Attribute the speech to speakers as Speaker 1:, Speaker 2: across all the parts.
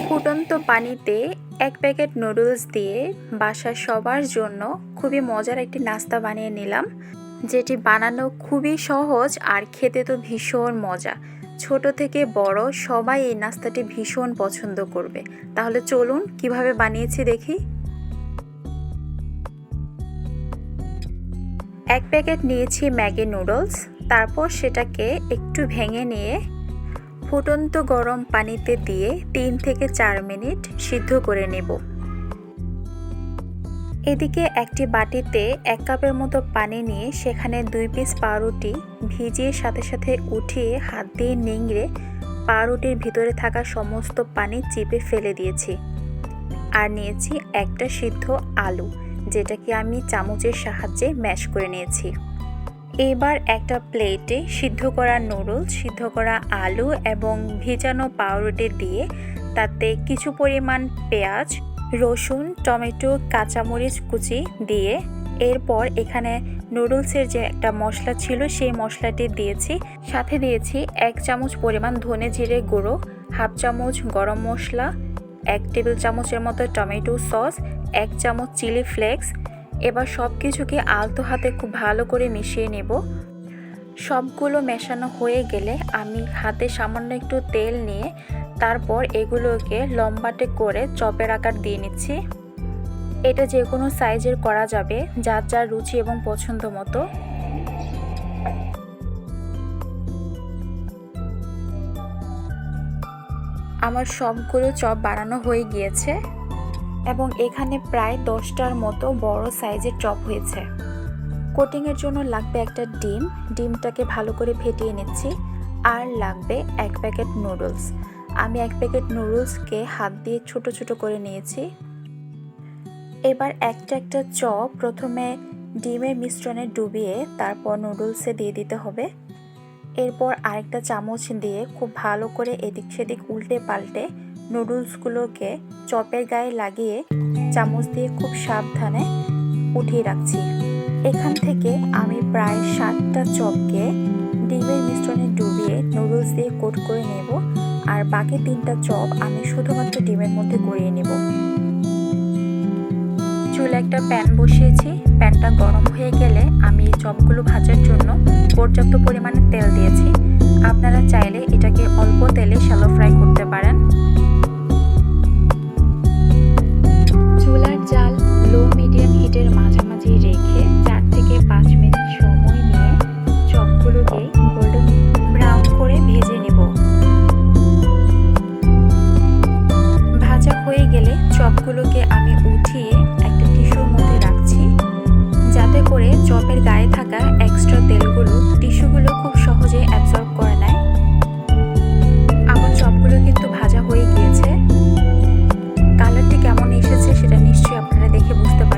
Speaker 1: ফুটন্ত পানিতে এক প্যাকেট নুডলস দিয়ে বাসার সবার জন্য খুবই মজার একটি নাস্তা বানিয়ে নিলাম, যেটি বানানো খুবই সহজ আর খেতে তো ভীষণ মজা। ছোট থেকে বড় সবাই এই নাস্তাটি ভীষণ পছন্দ করবে। তাহলে চলুন কীভাবে বানিয়েছি দেখি। এক প্যাকেট নিয়েছি ম্যাগি নুডলস, তারপর সেটাকে একটু ভেঙে নিয়ে ফুটন্ত গরম পানিতে দিয়ে তিন থেকে চার মিনিট সিদ্ধ করে নেব। এদিকে একটি বাটিতে এক কাপের মতো পানি নিয়ে সেখানে দুই পিস পাউরুটি ভিজিয়ে সাথে সাথে উঠিয়ে হাত দিয়ে নিংড়ে পাউরুটির ভিতরে থাকা সমস্ত পানি চিপে ফেলে দিয়েছি। আর নিয়েছি একটা সিদ্ধ আলু যেটাকে আমি চামচের সাহায্যে ম্যাশ করে নিয়েছি। এবার একটা প্লেটে সিদ্ধ করা নুডলস, সিদ্ধ করা আলু এবং ভিজানো পাউরুটি দিয়ে তাতে কিছু পরিমাণ পেঁয়াজ, রসুন, টমেটো, কাঁচামরিচ কুচি দিয়ে এরপর এখানে নুডলসের যে একটা মশলা ছিল সেই মশলাটি দিয়েছি। সাথে দিয়েছি এক চামচ পরিমাণ ধনে জিরে গুঁড়ো, হাফ চামচ গরম মশলা, এক টেবিল চামচের মতো টমেটো সস, এক চামচ চিলি ফ্লেক্স এবার সব কিছুকে আলতো হাতে খুব ভালো করে মিশিয়ে নেব। সবগুলো মেশানো হয়ে গেলে আমি হাতে সামান্য একটু তেল নিয়ে তারপর এগুলোকে লম্বাটে করে চপের আকার দিয়ে নিচ্ছি। এটা যে কোনো সাইজের করা যাবে, যার যার রুচি এবং পছন্দ মতো। আমার সবগুলো চপ বানানো হয়ে গিয়েছে। এবং এখানে প্রায় দশটার মতো বড় সাইজের চপ হয়েছে। কোটিংয়ের জন্য লাগবে একটা ডিম। ডিমটাকে ভালো করে ফেটিয়ে নিচ্ছি। আর লাগবে এক প্যাকেট নুডলস। আমি এক প্যাকেট নুডলসকে হাত দিয়ে ছোট ছোট করে নিয়েছি। এবার একটা একটা চপ প্রথমে ডিমের মিশ্রণে ডুবিয়ে তারপর নুডলসে দিয়ে দিতে হবে। এরপর আরেকটা চামচ দিয়ে খুব ভালো করে এদিক সেদিক উল্টে পাল্টে নুডলসগুলোকে চপের গায়ে লাগিয়ে চামচ দিয়ে খুব সাবধানে উঠিয়ে রাখছি। এখান থেকে আমি প্রায় সাতটা চপকে ডিমের মিশ্রণে ডুবিয়ে নুডলস দিয়ে কোট করে নেব আর বাকি তিনটা চপ আমি শুধুমাত্র ডিমের মধ্যে গড়িয়ে নেব। চুলে একটা প্যান বসিয়েছি। প্যানটা গরম হয়ে গেলে আমি চপগুলো ভাজার জন্য পর্যাপ্ত পরিমাণে তেল দিয়েছি। আপনারা চাইলে এটাকে অল্প তেলে শ্যালো ফ্রাই করতে পারেন।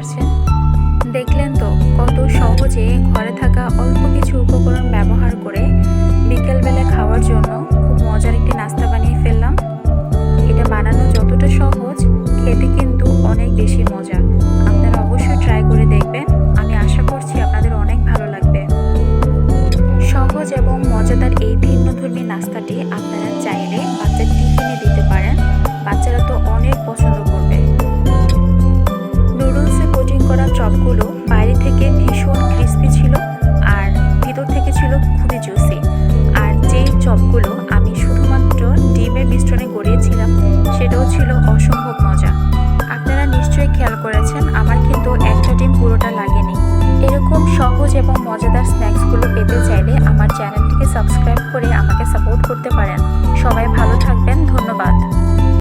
Speaker 1: পারছেন। দেখলেন তো কত সহজে ঘরে থাকা অল্প কিছু উপকরণ ব্যবহার করে বিকেলবেলা খাওয়ার জন্য ছিল অসম্ভব মজা। আপনারা নিশ্চয়ই খেয়াল করেছেন, আমার কিন্তু একটা ডিম পুরোটা লাগেনি। এরকম সহজ এবং মজাদার স্ন্যাক্সগুলো পেতে চাইলে আমার চ্যানেলটিকে সাবস্ক্রাইব করে আমাকে সাপোর্ট করতে পারেন।